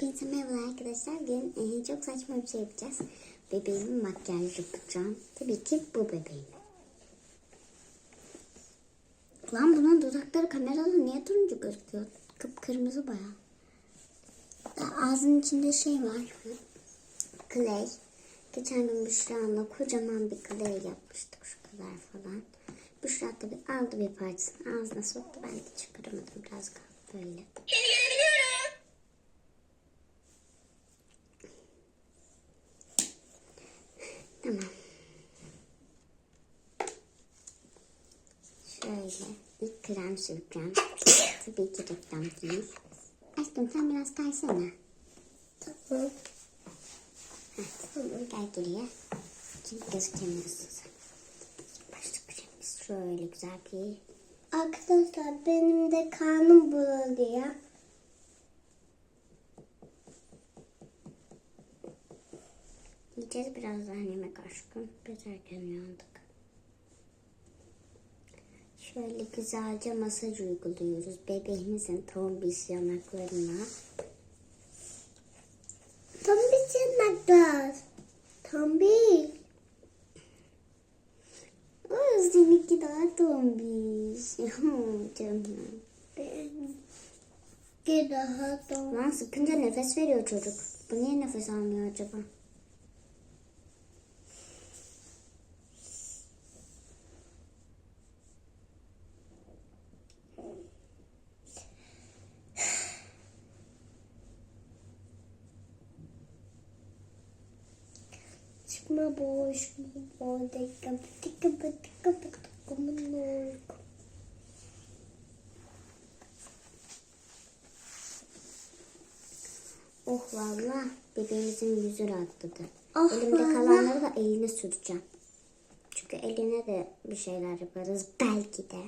Hepinize merhaba arkadaşlar. Bugün e, çok saçma bir şey yapacağız. Bebeğimin makyaj yapacağım. Tabii ki bu bebeğim. Lan bunun dudakları kamerada niye turuncu gözüküyor? Kıpkırmızı baya. Ağzının içinde şey var. Clay. Geçen gün Büşra'nla kocaman bir clay yapmıştık şu kadar falan. Büşra tabii aldı bir parçasını ağzına soktu. Ben de çıkaramadım. Biraz kaldı böyle. Tamam. Şöyle krem süreceğim. Tabii ki reklam değil. Aşkım sen biraz kaysana. Tamam. Heh, gel geriye. Çünkü gözükemiyorsun sen. Başlık kremimiz şöyle güzel bir Arkadaşlar benim de karnım bulanıyor. Yiyeceğiz birazdan yemek aşkım. Biz erken uyandık. Şöyle güzelce masaj uyguluyoruz bebeğimizin tombiş yanaklarına. Tombiş yanaklar. Tombiş. Seninki daha tombiş. Canım. Daha tombiş. Lan sıkınca nefes veriyor çocuk. Bu niye nefes almıyor acaba? Çıkma boş. Boş. Tıkı tıkı tıkı Oh valla bebeğimizin yüzü rahatladı. Oh Elimde valla. kalanları da eline süreceğim. Çünkü eline de bir şeyler yaparız belki de.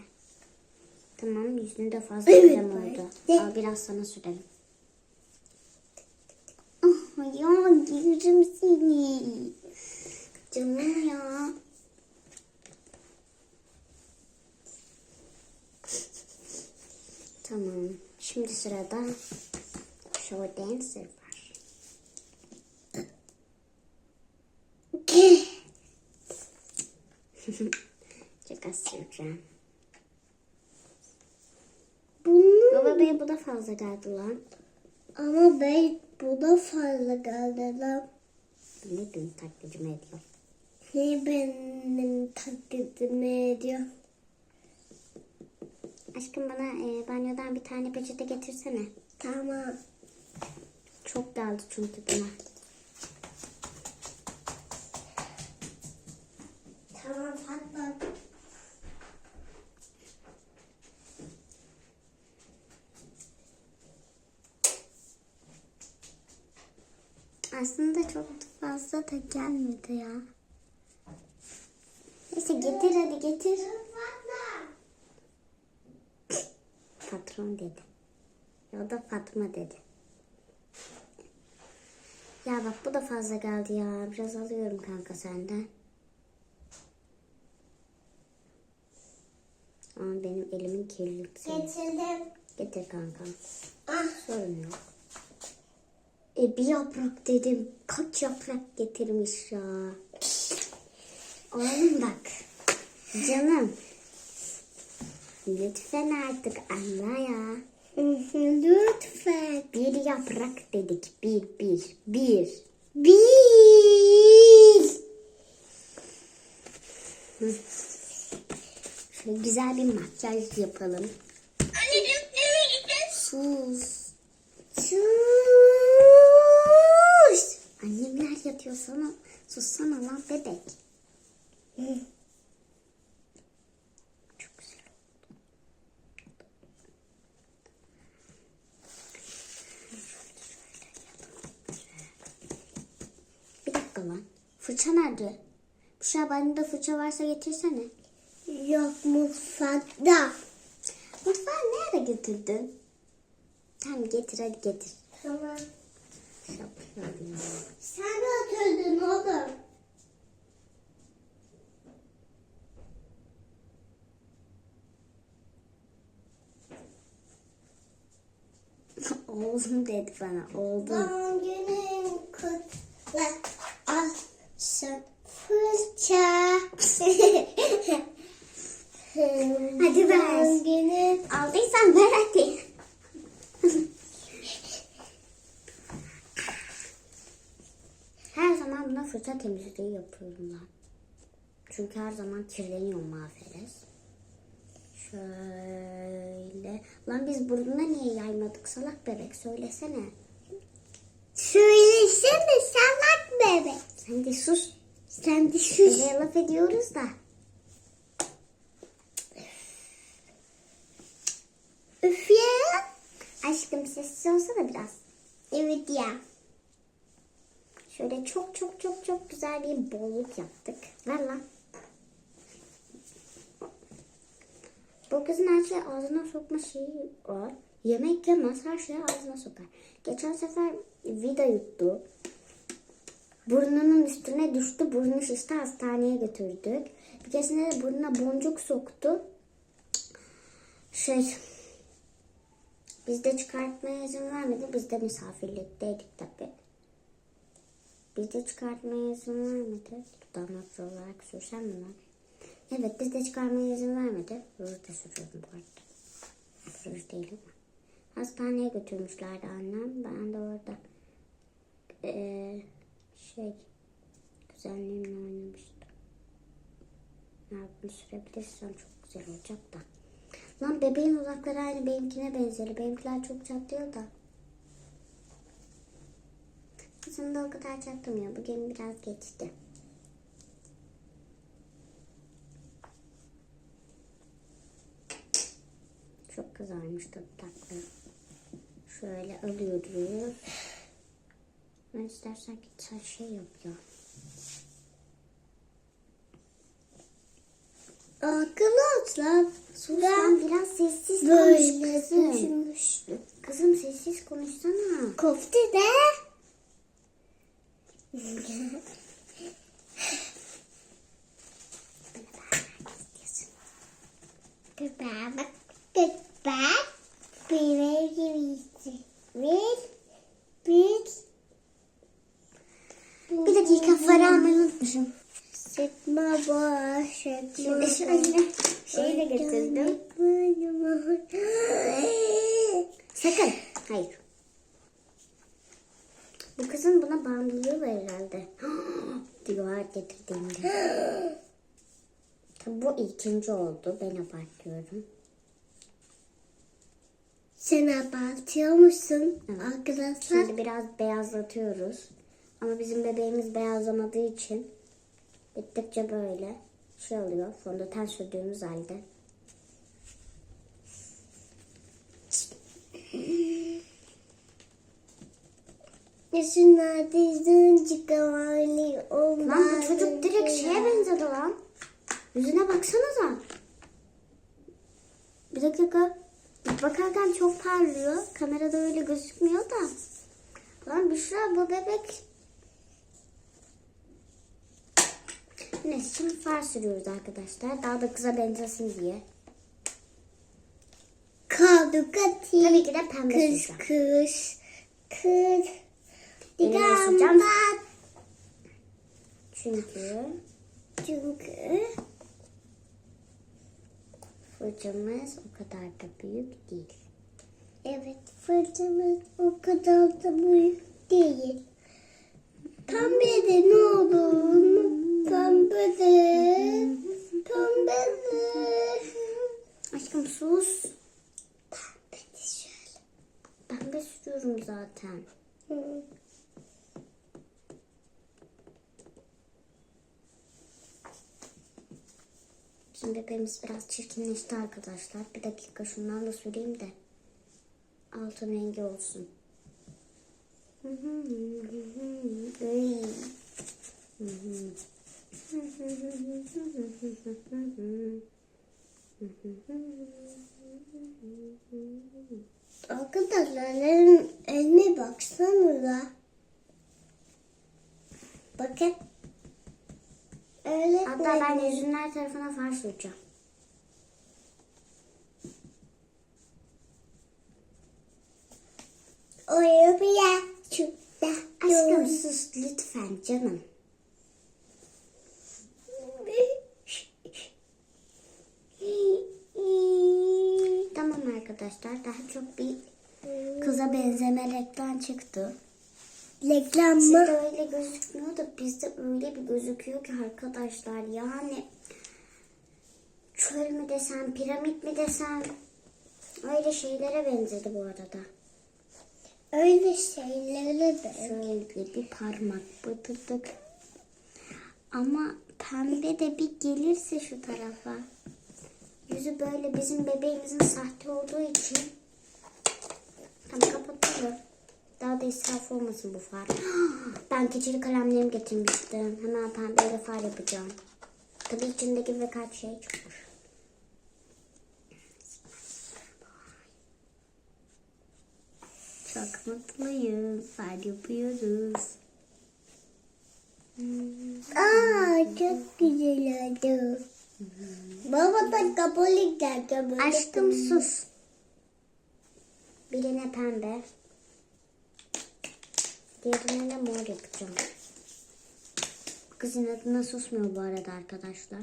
Tamam yüzünü de fazla Evet, krem oldu. Al biraz sana sürelim. Ah ya yerim seni. Canım ya. Tamam. Şimdi sırada Show Dancer var. Çok az süreceğim. Bunu Baba bey bu da fazla geldi lan. ama ben bu da fazla geldi lan. Ne gün taklidimi ediyor. Ne benim taklidimi ediyor. Aşkım bana e, banyodan bir tane peçete getirsene. Tamam. Çok geldi çünkü buna. Tamam Fatma. Aslında çok fazla da gelmedi ya. Getir hadi getir. Patron dedi. Ya da Fatma dedi. Ya bak bu da fazla geldi ya. Biraz alıyorum kanka senden. Ama benim elimin kirlisi. Getirdim. Getir kanka. Ah. Sorun yok. E bir yaprak dedim. Kaç yaprak getirmiş ya. Oğlum bak. Canım. Lütfen artık anla ya. Lütfen. Bir yaprak dedik. Bir, bir, bir. Bir. Şöyle güzel bir makyaj yapalım. Sus. Sus. Annemler yatıyor sana. Sussana lan bebek. Lan. Fırça nerede? Büşra banyoda fırça varsa getirsene. Yok mutfakta. Mutfağı nereye götürdün? Tamam getir hadi getir. Tamam. Sen oturdun oğlum. Oğlum dedi bana. Oğlum. Doğum günün kutlu olsun. Fırça. Hadi ver. Günün Aldıysan ver hadi. her zaman buna fırça temizliği yapıyorum ben. Çünkü her zaman kirleniyor mahveres. Şöyle. Lan biz burnuna niye yaymadık salak bebek söylesene. Söylesene salak bebek. Sen de sus. Sen de sus. Bebeğe laf ediyoruz da. Üf ya. Aşkım sessiz olsana biraz. Evet ya. Şöyle çok çok çok çok güzel bir bolluk yaptık. Ver lan. Bu kızın her şeyi ağzına sokma şeyi var. Yemek yemez her şeyi ağzına sokar. Geçen sefer vida yuttu. Burnunun üstüne düştü. Burnu şişti hastaneye götürdük. Bir keresinde de burnuna boncuk soktu. Şey biz de çıkartmaya izin vermedi. Biz de misafirlikteydik tabii. Biz de çıkartmaya izin vermedi. Damat olarak sürsem mi ben? Evet biz de çıkarmaya izin vermedi. Ruj da sürüyordum bu arada. Ruj değil ama. Hastaneye götürmüşlerdi annem. Ben de orada eee, şey kuzenlerimle oynamıştım. Bunu sürebilirsem çok güzel olacak da. Lan bebeğin uzakları aynı benimkine benziyor. Benimkiler çok çatlıyor da. Aslında o kadar çaktırmıyor. Bugün biraz geçti. Çok kızarmış dudakları. Şöyle alıyoruz. Ben istersen sen şey yap ya. Arkadaşlar Sus Ben biraz sessiz konuş kızım. düşünmüştüm. Kızım sessiz konuşsana. Kofte de. Köpeğe bak. Köpek. Bebeği gibiydi. Bir. Bir. Bir dakika fare almayı unutmuşum. Sıkma boş. Sıkma Şimdi şöyle şeyi de getirdim. Sakın. Hayır. Bu kızın buna bağımlılığı var herhalde. diyor getirdiğimde. Tabii ikinci oldu. Ben abartıyorum. Sen abartıyor musun Evet. arkadaşlar? Şimdi biraz beyazlatıyoruz. Ama bizim bebeğimiz beyazlamadığı için gittikçe böyle şey oluyor. Fondöten sürdüğümüz halde. Yaşınlarda izin çıkamaylı olmaz. Lan bu çocuk direkt şeye benzedi lan. Yüzüne baksanıza. Bir dakika. Bakarken çok parlıyor. Kamerada öyle gözükmüyor da. Lan Büşra bu bebek. Neyse şimdi far sürüyoruz arkadaşlar. Daha da kıza benzesin diye. Kaldı katı. Tabii ki de pembe Kız süreceğim. kız. Kız. Digambat. Çünkü Çünkü fırçamız o kadar da büyük değil. evet fırçamız o kadar da büyük değil. Pembe de ne olur? Pembe de. Pembe de. Aşkım sus. Pembe de şöyle. Pembe sürüyorum zaten. Şimdi bebeğimiz biraz çirkinleşti arkadaşlar. Bir dakika şundan da süreyim de altın rengi olsun. Arkadaşlar elim, elime baksanıza. Bakın. Öyle Hatta ben yüzünün her tarafına far süreceğim. Oraya çıktı. Aşkım sus lütfen canım. Tamam arkadaşlar daha çok bir kıza benzeme reklam çıktı. Reklam Sizde mı? öyle gözükmüyor da bizde öyle bir gözüküyor ki arkadaşlar yani çöl mü desem piramit mi desem öyle şeylere benzedi bu arada. Öyle şeyleri de. Şöyle bir parmak batırdık. Ama pembe de bir gelirse şu tarafa. Yüzü böyle bizim bebeğimizin sahte olduğu için. Tamam kapatalım. Daha da israf olmasın bu far. Ben keçeli kalemlerimi getirmiştim. Hemen pembeyle far yapacağım. Tabii içindeki birkaç şey çıkmış. Çok mutluyuz. Far yapıyoruz. Aa çok güzel oldu. Baba da geldi. böyle. Aşkım sus. Birine pembe. Diğerine de mor yapacağım. Kızın adına susmuyor bu arada arkadaşlar.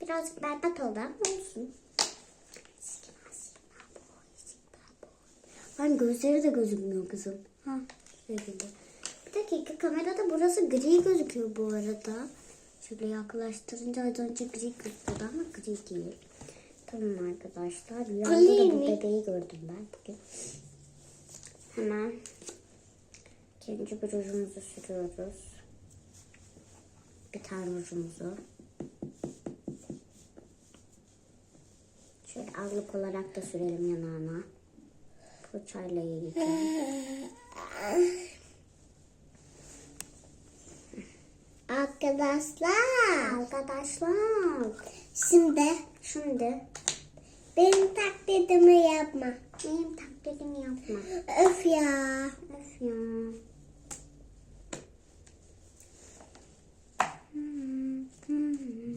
Birazcık berbat oldu ama olsun. Lan gözleri de gözükmüyor kızım. Ha. Bir dakika kamerada burası gri gözüküyor bu arada. Şöyle yaklaştırınca az önce gri gözüküyordu ama gri değil. Tamam arkadaşlar. Rüyamda da bu bebeği gördüm ben bugün. Hemen ikinci bir rujumuzu sürüyoruz. Bir tane rujumuzu. Şöyle azlık olarak da sürelim yanağına. Fırçayla yiyeceğim. Arkadaşlar. Arkadaşlar. Şimdi Şimdi benim taklidimi yapma. benim taklidimi yapma. Öf ya. Öf ya.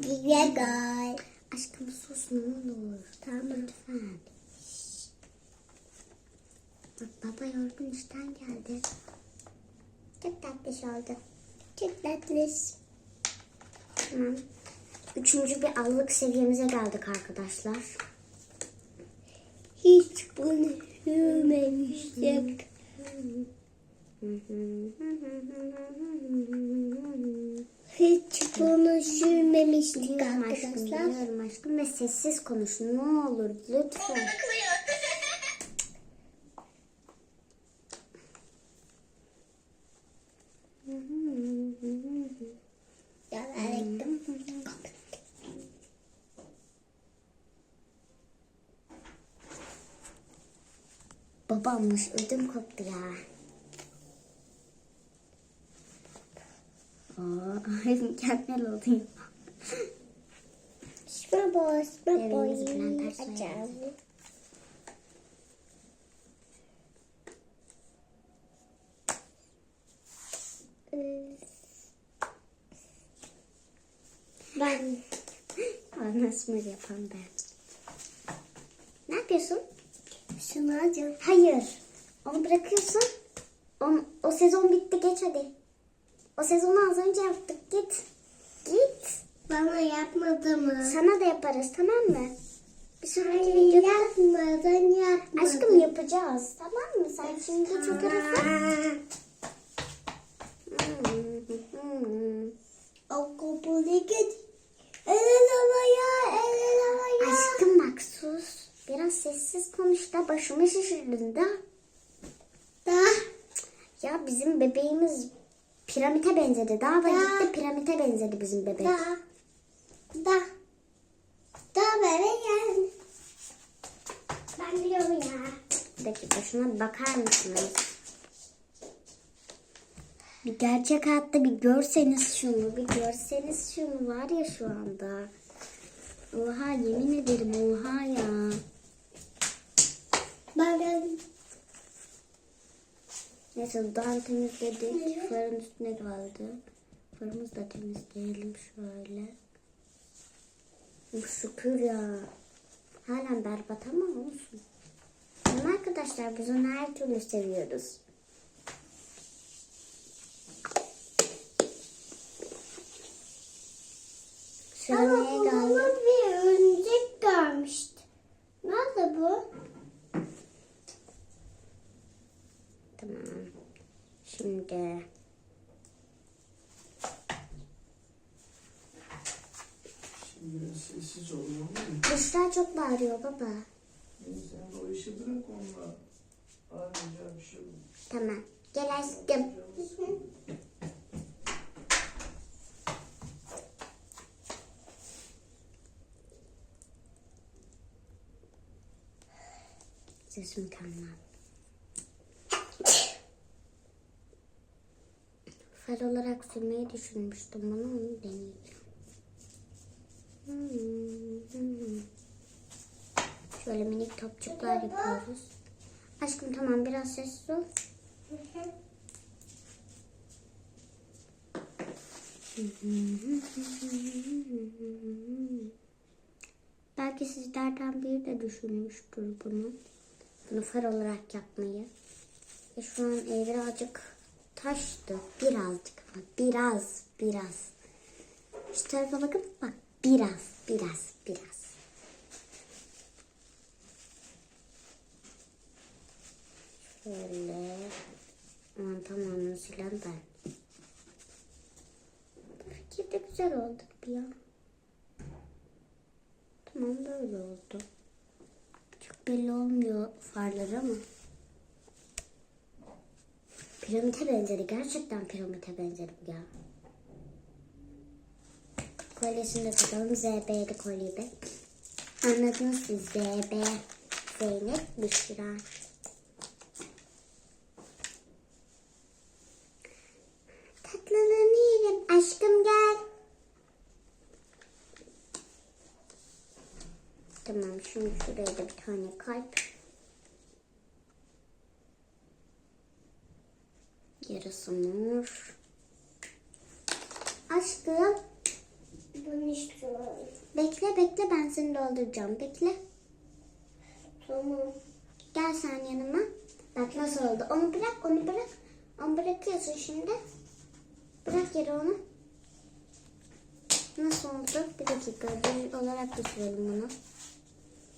Güzel. Aşkım sus ne olur. Tamam lütfen. Bak baba yorgun işten geldi. Çok tatlış oldu. Çok tatlış. Üçüncü bir allık seviyemize geldik arkadaşlar. Hiç bunu sürmemiştim. Hiç bunu sürmemiştik arkadaşlar. biliyorum aşkım ve sessiz konuş ne olur lütfen. Babammış ödüm koptu ya. Aa, mükemmel oluyor. Şuna Evimizi falan boyayı açalım. Ben anasını yapan ben. Ne yapıyorsun? Şunu açalım. Hayır. Onu bırakıyorsun. O, o sezon bitti geç hadi. O sezonu az önce yaptık git. Git. Bana yapmadı mı? Sana da yaparız tamam mı? Bir sonraki Hayır videoda yapmadan yapmadı. aşkım yapacağız tamam mı? Sen şimdi çok arasın. O kopulu git. El havaya, el havaya. Aşkım bak sus. Biraz sessiz konuş da başımı şişirdin de. Da, Ya bizim bebeğimiz piramite benzedi. Daha da gitti piramite benzedi bizim bebek. da, da. Da böyle gel. Ben biliyorum ya. Bir dakika şuna bakar mısınız? Bir gerçek hayatta bir görseniz şunu, bir görseniz şunu var ya şu anda. Oha yemin ederim oha ya. Ben Neyse dudağını temizledik. Farın üstüne kaldı. Farımızı da temizleyelim şöyle. Şükür ya. Halen berbat ama olsun. Ama arkadaşlar biz onu her türlü seviyoruz. Sıra neye geldi? babamın bir örümcek görmüştü. Nerede bu? Tamam. Şimdi Şimdi biraz sessiz ol olur mu? Büşra çok bağırıyor baba. Yani sen o işi bırak onunla. Anlayacağım bir şey. Tamam. Gel aşkım. Ses mükemmel. Far olarak sürmeyi düşünmüştüm bunu onu deneyeceğim. Şöyle minik topçuklar yapıyoruz. Aşkım tamam biraz sessiz ol. Belki sizlerden biri de düşünmüştür bunu. Bunu far olarak yapmayı. E şu an birazcık taştı. Birazcık ama biraz biraz. Şu tarafa bakın bak biraz biraz biraz. Şöyle. Aman tamamını silen ben. Bu fikir güzel oldu gibi ya. Tamam böyle oldu. Çok belli olmuyor farları ama. Piramite benzeri. Gerçekten piramite benzeri bu ya. Kolyesini de takalım. ZB'li kolye de. Anladınız siz ZB. Zeynep Büşra. Tatlılığını yerim. Aşkım gel. Tamam şimdi şuraya da bir tane kalp. Yarısı mor. Aşkım Bunu istiyorum. bekle bekle ben seni dolduracağım. Bekle. Tamam. Gel sen yanıma. Bak nasıl oldu. Onu bırak onu bırak. Onu bırakıyorsun şimdi. Bırak yere onu. Nasıl oldu? Bir dakika. Bir olarak düşürelim bunu.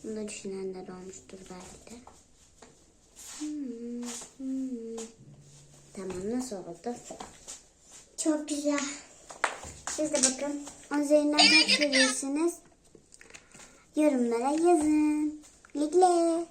Bunu da düşünenler olmuştur belki de. Hmm, hmm. Tamam nasıl oldu? Çok güzel. Siz de bakın. On üzerinden kaç verirsiniz? Yorumlara yazın. Güle güle.